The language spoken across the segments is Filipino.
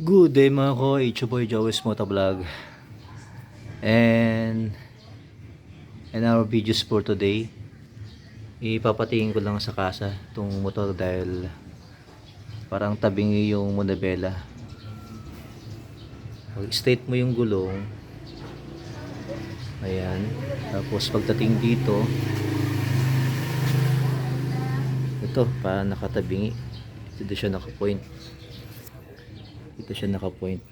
Good day mga ko, it's your boy Joey's Motovlog And In our videos for today Ipapatingin ko lang sa kasa itong motor dahil Parang tabingi yung Monabella Pag state mo yung gulong. Ayan. Tapos pagdating dito Ito, parang nakatabingi Dito siya nakapoint dito siya naka-point.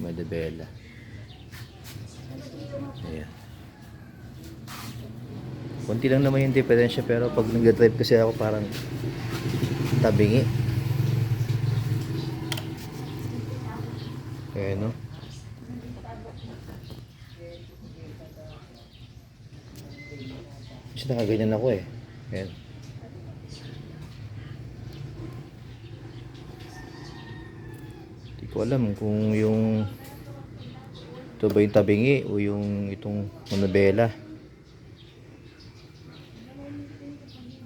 Madabela. Ayan. Kunti lang naman yung diferensya pero pag nag-drive kasi ako parang tabingi. Ayan no. Kasi nakaganyan ako eh. Ayan. Ko alam kung yung ito ba yung tabingi o yung itong monobela.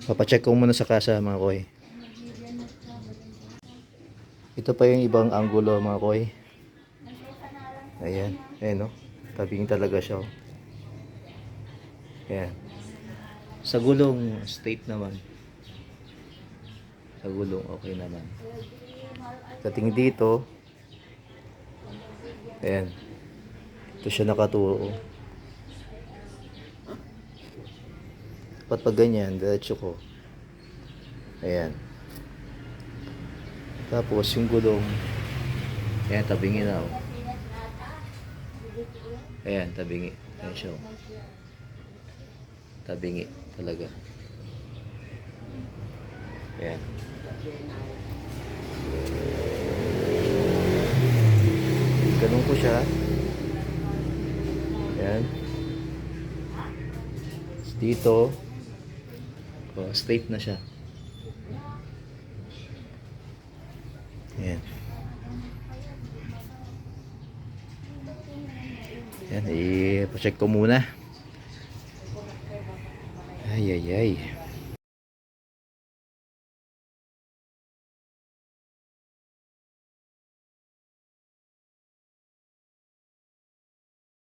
Papacheck ko muna sa kasa mga koy. Ito pa yung ibang anggulo mga koy. Ayan. Ayan no. Tabingi talaga siya. oh. Ayan. Sa gulong straight naman. Sa gulong okay naman. Dating dito, ayan, ito siya nakaturo. Dapat pag ganyan, diretso ko. Ayan. Tapos yung gulong, ayan, tabingi na oh. Ayan, tabingi. Ayan siya oh. Tabingi talaga. Ayan. Ganun ko siya. Ayan. Dito. Oh, straight na siya. Ayan. Ayan, i-check ko muna. Ay, ay, ay.